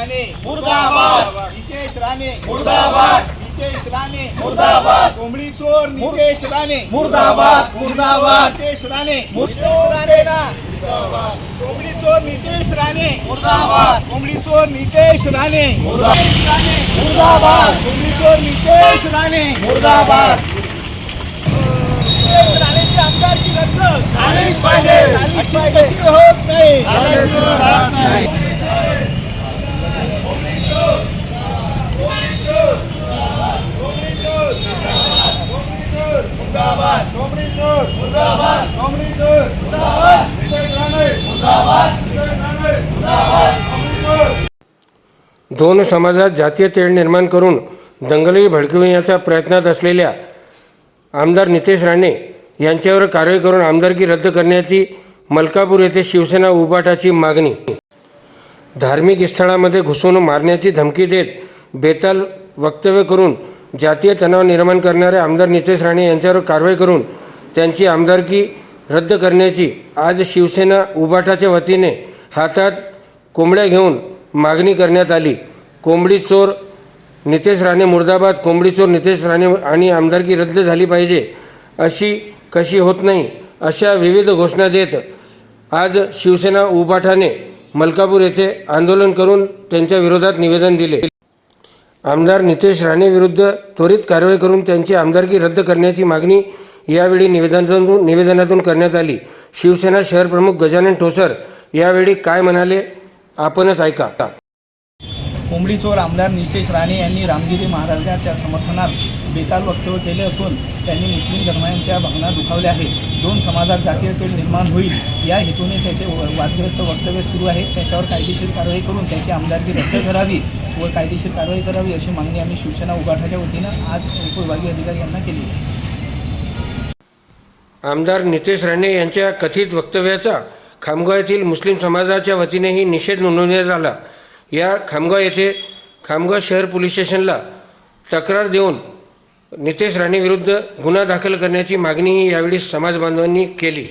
राणे मुर्दाबाद. नितेश राणे मुर्दाबाद. नितेश राणे. मुर्दाबाद. कोंबडी चोर नितेश राणे. मुर्दाबाद. मुर्दाबाद. नितेश राणे. कोंबडी चोर नितेश राणे. मुर्दाबाद. कोंबडी चोर नितेश राणे. राणे. मुर्दाबाद. कोंबडी चोर नितेश राणे. मुर्दाबाद. राणेची आमदारकी रद्द. झालीच पाहिजे. झालीच पाहिजे. होत नाही. दोन समाजात जातीय तेढ निर्माण करून दंगली भडकविण्याच्या प्रयत्नात असलेल्या आमदार नितेश राणे यांच्यावर कारवाई करून आमदारकी रद्द करण्याची मलकापूर येथे शिवसेना उबाटाची मागणी. धार्मिक स्थळामध्ये घुसून मारण्याची धमकी देत बेताल वक्तव्य करून जातीय तणाव निर्माण करणारे आमदार नितेश राणे यांच्यावर कारवाई करून त्यांची आमदारकी रद्द करण्याची आज शिवसेना उबाटाच्या वतीने हातात कोंबड्या घेऊन मागणी करण्यात आली. कोंबडी चोर नितेश राणे मुर्दाबाद कोंबडी चोर नितेश राणे आणि आमदारकी रद्द झाली पाहिजे अशी कशी होत नाही अशा विविध घोषणा देत आज शिवसेना उबाठाने मलकापूर येथे आंदोलन करून त्यांच्या विरोधात निवेदन दिले. आमदार नितेश राणे विरुद्ध त्वरित कारवाई करून त्यांची आमदारकी रद्द करण्याची मागणी यावेळी निवेदनातून निवेदनातून करण्यात आली. शिवसेना शहर प्रमुख गजानन ठोसर यावेळी काय म्हणाले? आपणच ऐका. कोंबडी चोर आमदार नितेश राणे यांनी रामगिरी महाराजांच्या समर्थनात बेताल वक्तव्य केले असून त्यांनी मुस्लिम धर्मांच्या भावना दुखावल्या आहेत. दोन समाजात जातीय तेढ निर्माण होईल. या हेतूने त्याचे व- वादग्रस्त वक्तव्य सुरू आहे. त्याच्यावर कायदेशीर कारवाई करून त्याची आमदारकी रद्द करावी व कायदेशीर कारवाई करावी अशी मागणी आम्ही शिवसेना उगाठाच्या वतीनं आज उपविभागीय अधिकारी यांना केली आहे. आमदार नितेश राणे यांच्या कथित वक्तव्याचा खामगाव येथील मुस्लिम समाजाच्या वतीनेही निषेध नोंदवण्यात आला. या खामगाव येथे खामगाव शहर पोलीस स्टेशनला तक्रार देऊन नितेश राणेविरुद्ध गुन्हा दाखल करण्याची मागणीही यावेळी समाज बांधवांनी केली.